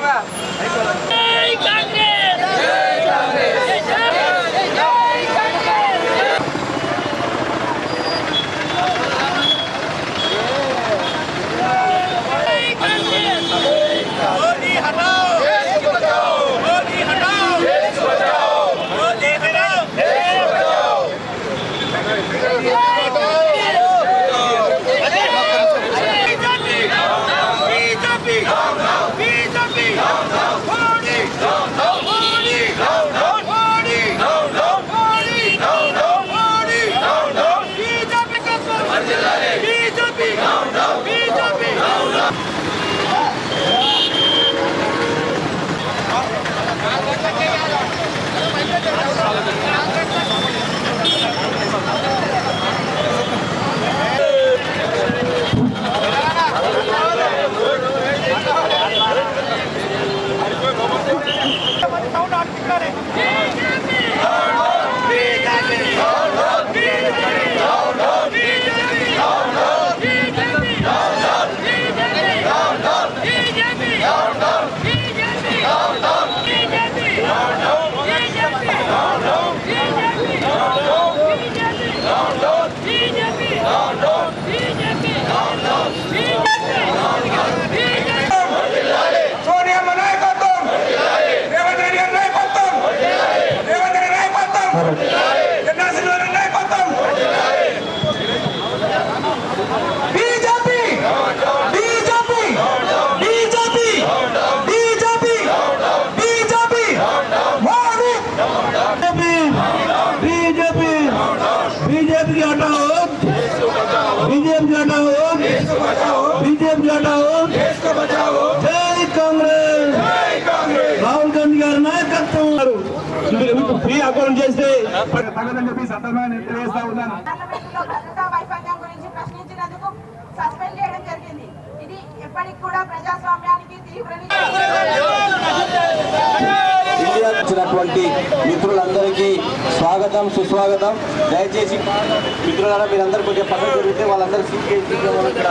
が。తగదని చెప్పి తెలియజేస్తా ఉన్నాను వైఫల్యం గురించి ప్రశ్నించినందుకు సస్పెండ్ చేయడం జరిగింది ఇది ఎప్పటికి కూడా ప్రజాస్వామ్యానికి ఇండియా వచ్చినటువంటి మిత్రులందరికీ స్వాగతం సుస్వాగతం. దయచేసి మిత్రులారా మీరందరూ కొంచెం పక్కన జరిగితే వాళ్ళందరూ సీట్ కేసి ఇక్కడ.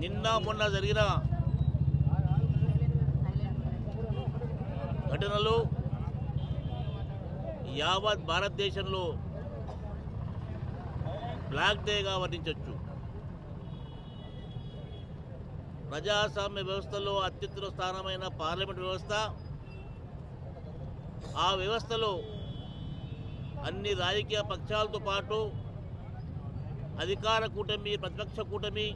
నిన్న మొన్న జరిగిన ఘటనలు యావత్ భారతదేశంలో బ్లాక్ డేగా వర్ణించవచ్చు. ప్రజాస్వామ్య వ్యవస్థలో అత్యుత్తర స్థానమైన పార్లమెంట్ వ్యవస్థ. ఆ వ్యవస్థలో అన్ని రాజకీయ పక్షాలతో పాటు అధికార కూటమి ప్రతిపక్ష కూటమి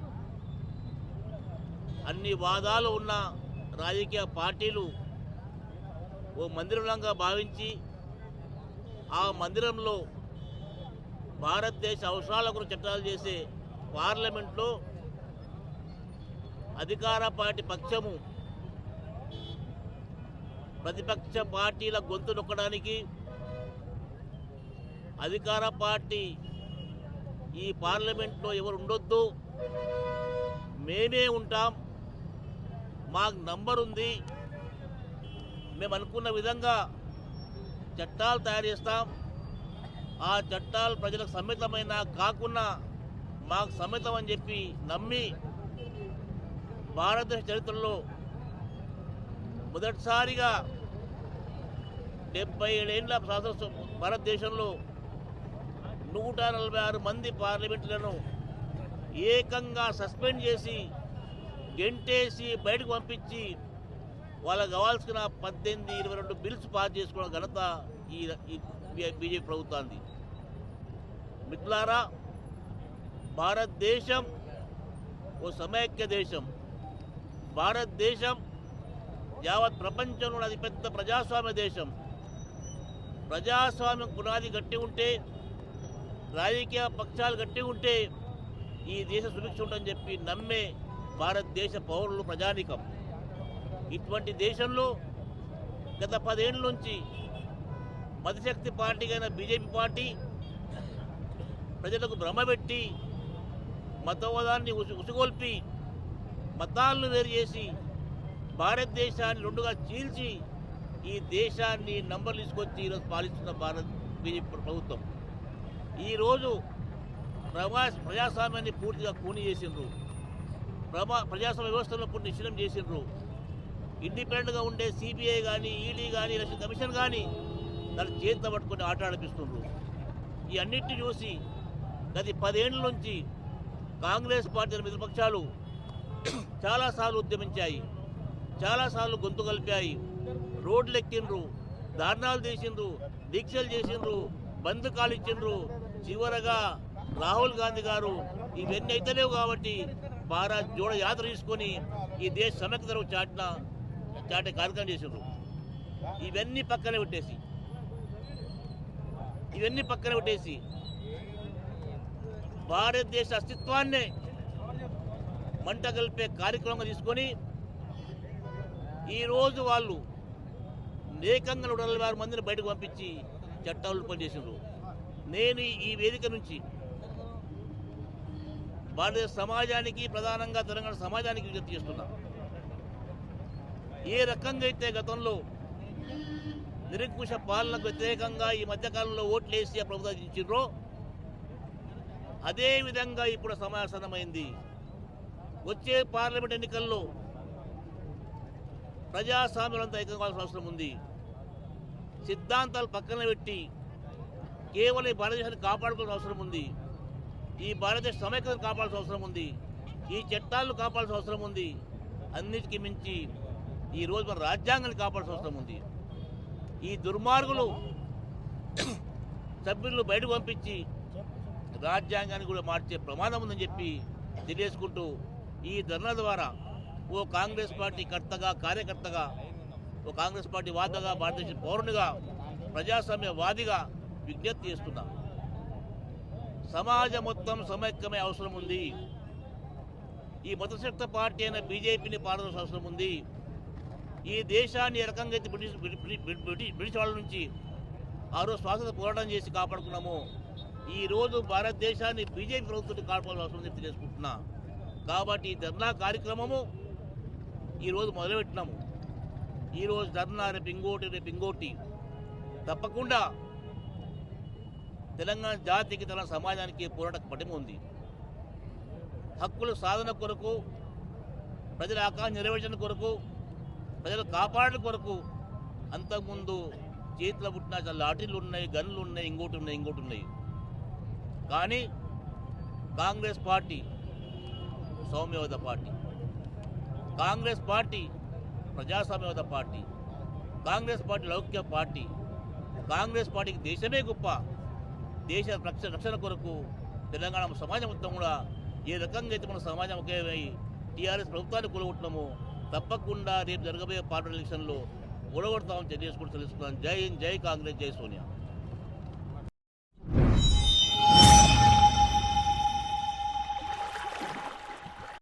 అన్ని వాదాలు ఉన్న రాజకీయ పార్టీలు ఓ మందిరంగా భావించి ఆ మందిరంలో భారతదేశ అవసరాల కొరకు చట్టాలు చేసే పార్లమెంట్లో అధికార పార్టీ పక్షము. ప్రతిపక్ష పార్టీల గొంతు నొక్కడానికి అధికార పార్టీ ఈ పార్లమెంట్లో ఎవరు ఉండొద్దు. మేమే ఉంటాం. మాకు నంబర్ ఉంది. మేము అనుకున్న విధంగా చట్టాలు తయారు చేస్తాం. ఆ చట్టాలు ప్రజలకు సమ్మితమైన కాకుండా మాకు సమ్మితం అని చెప్పి నమ్మి భారతదేశ చరిత్రలో మొదటిసారిగా డెబ్బై ఏడేండ్ల స్వాతంత్ర భారతదేశంలో నూట నలభై ఆరు మంది పార్లమెంట్లను ఏకంగా సస్పెండ్ చేసి గెంటేసి బయటకు పంపించి వాళ్ళకి కావాల్సిన పద్దెనిమిది ఇరవై రెండు బిల్స్ పాస్ చేసుకున్న ఘనత ఈ ఈ బీజేపీ ప్రభుత్వానికి మిత్రులారా భారతదేశం ఓ సమైక్య దేశం. భారతదేశం యావత్ ప్రపంచంలో అతిపెద్ద ప్రజాస్వామ్య దేశం. ప్రజాస్వామ్యం పునాది గట్టి ఉంటే రాజకీయ పక్షాలు గట్టి ఉంటే ఈ దేశ సుభిక్ష ఉంటుందని చెప్పి నమ్మే భారతదేశ పౌరులు ప్రజానికం. ఇటువంటి దేశంలో గత పదేళ్ళ నుంచి మతశక్తి పార్టీ అయిన బీజేపీ పార్టీ ప్రజలకు భ్రమపెట్టి మతవాదాన్ని ఉసు ఉసుగొల్పి మతాలను వేరు చేసి భారతదేశాన్ని రెండుగా చీల్చి ఈ దేశాన్ని నంబర్లు తీసుకొచ్చి ఈరోజు పాలిస్తున్న భారత్ బీజేపీ ప్రభుత్వం. ఈరోజు ప్రజా ప్రజాస్వామ్యాన్ని పూర్తిగా కూని చేసిండ్రు. ప్రభా ప్రజాస్వామ్య వ్యవస్థలో పూర్తి నిశ్చలం చేసిండ్రు. ఇండిపెండెంట్గా ఉండే సిబిఐ కానీ ఈడీ కానీ ఎలక్షన్ కమిషన్ కానీ దాన్ని చేత పట్టుకుని ఆట ఆడిపిస్తుండ్రు. ఈ అన్నిటిని చూసి గది పదేళ్ళ నుంచి కాంగ్రెస్ పార్టీ మిత్రపక్షాలు చాలాసార్లు ఉద్యమించాయి. చాలాసార్లు గొంతు కలిపాయి. రోడ్లు ఎక్కిండ్రు ధర్నాలు చేసిండ్రు దీక్షలు చేసిండ్రు బంద్ కాలిచ్చిండ్రు. చివరగా రాహుల్ గాంధీ గారు ఇవన్నీ అయితలేవు కాబట్టి బారా జోడ యాత్ర తీసుకొని ఈ దేశ సమైక్యతను చాటిన చాటే కార్యక్రమం చేసిండ్రు. ఇవన్నీ పక్కనే పెట్టేసి ఇవన్నీ పక్కన పెట్టేసి భారతదేశ అస్తిత్వాన్నే మంట కలిపే కార్యక్రమం తీసుకొని ఈరోజు వాళ్ళు ఏకంగా నూట నలభై ఆరు మందిని బయటకు పంపించి చట్టాలు పనిచేసిండ్రు నేను ఈ వేదిక నుంచి భారతదేశ సమాజానికి ప్రధానంగా తెలంగాణ సమాజానికి విజ్ఞప్తి చేస్తున్నా. ఏ రకంగా అయితే గతంలో నిరంకుశ పాలనకు వ్యతిరేకంగా ఈ మధ్యకాలంలో ఓట్లేసి ఆ ప్రభుత్వం అదే విధంగా ఇప్పుడు సమాసనమైంది వచ్చే పార్లమెంట్ ఎన్నికల్లో ప్రజాస్వామ్యంతో కావాల్సిన అవసరం ఉంది. సిద్ధాంతాలు పక్కన పెట్టి కేవలం ఈ భారతదేశాన్ని కాపాడుకోవాల్సిన అవసరం ఉంది. ఈ భారతదేశ సమైక్యతను కాపాడాల్సిన అవసరం ఉంది. ఈ చట్టాలను కాపాడాల్సిన అవసరం ఉంది. అన్నిటికీ మించి ఈ రోజు మన రాజ్యాంగాన్ని కాపాడాల్సిన అవసరం ఉంది. ఈ దుర్మార్గులు సభ్యులను బయటకు పంపించి రాజ్యాంగాన్ని కూడా మార్చే ప్రమాదం ఉందని చెప్పి తెలియజేసుకుంటూ ఈ ధర్నా ద్వారా ఓ కాంగ్రెస్ పార్టీ కర్తగా కార్యకర్తగా ఓ కాంగ్రెస్ పార్టీ వాదగా భారతదేశ పౌరునిగా ప్రజాస్వామ్య వాదిగా విజ్ఞప్తి చేస్తున్నా. సమాజం మొత్తం సమైక్యమే అవసరం ఉంది. ఈ మతశక్త పార్టీ అయిన బీజేపీని పారదర్శన అవసరం ఉంది. ఈ దేశాన్ని ఏ రకంగా అయితే బ్రిటిష్ బ్రిటిష్ బ్రిటిష్ వాళ్ళ నుంచి ఆ రోజు స్వాతంత్ర పోరాటం చేసి కాపాడుకున్నామో ఈ రోజు భారతదేశాన్ని బీజేపీ ప్రభుత్వం కాపాడాల్సిన అవసరం ఉంది తెలియజేసుకుంటున్నా కాబట్టి ఈ ధర్నా కార్యక్రమము ఈరోజు మొదలుపెట్టినాము. ఈరోజు ధర్నా రేపు ఇంకోటి రేపు ఇంకోటి. తప్పకుండా తెలంగాణ జాతికి తన సమాజానికి పోరాట పటిమ ఉంది. హక్కుల సాధన కొరకు ప్రజల ఆకాంక్ష నెరవేర్చడం కొరకు ప్రజలు కాపాడడం కొరకు అంతకుముందు చేతిలో పుట్టిన లాఠీలు ఉన్నాయి గన్లు ఉన్నాయి ఇంకోటి ఉన్నాయి ఇంకోటి ఉన్నాయి. కానీ కాంగ్రెస్ పార్టీ సౌమ్యవాద పార్టీ. కాంగ్రెస్ పార్టీ ప్రజాస్వామ్యవాద పార్టీ. కాంగ్రెస్ పార్టీ లౌక్య పార్టీ. కాంగ్రెస్ పార్టీకి దేశమే గొప్ప. దేశ రక్ష రక్షణ కొరకు తెలంగాణ సమాజం మొత్తం కూడా ఏ రకంగా అయితే మన సమాజం ఒకేమై టీఆర్ఎస్ ప్రభుత్వాన్ని కూలగొట్టినామో తప్పకుండా రేపు జరగబోయే పార్టీ ఎలక్షన్లో ఓడగొడతామని తెలియజేసుకుంటూ తెలుసుకున్నాను. జై హింద్, జై కాంగ్రెస్ జై సోనియా.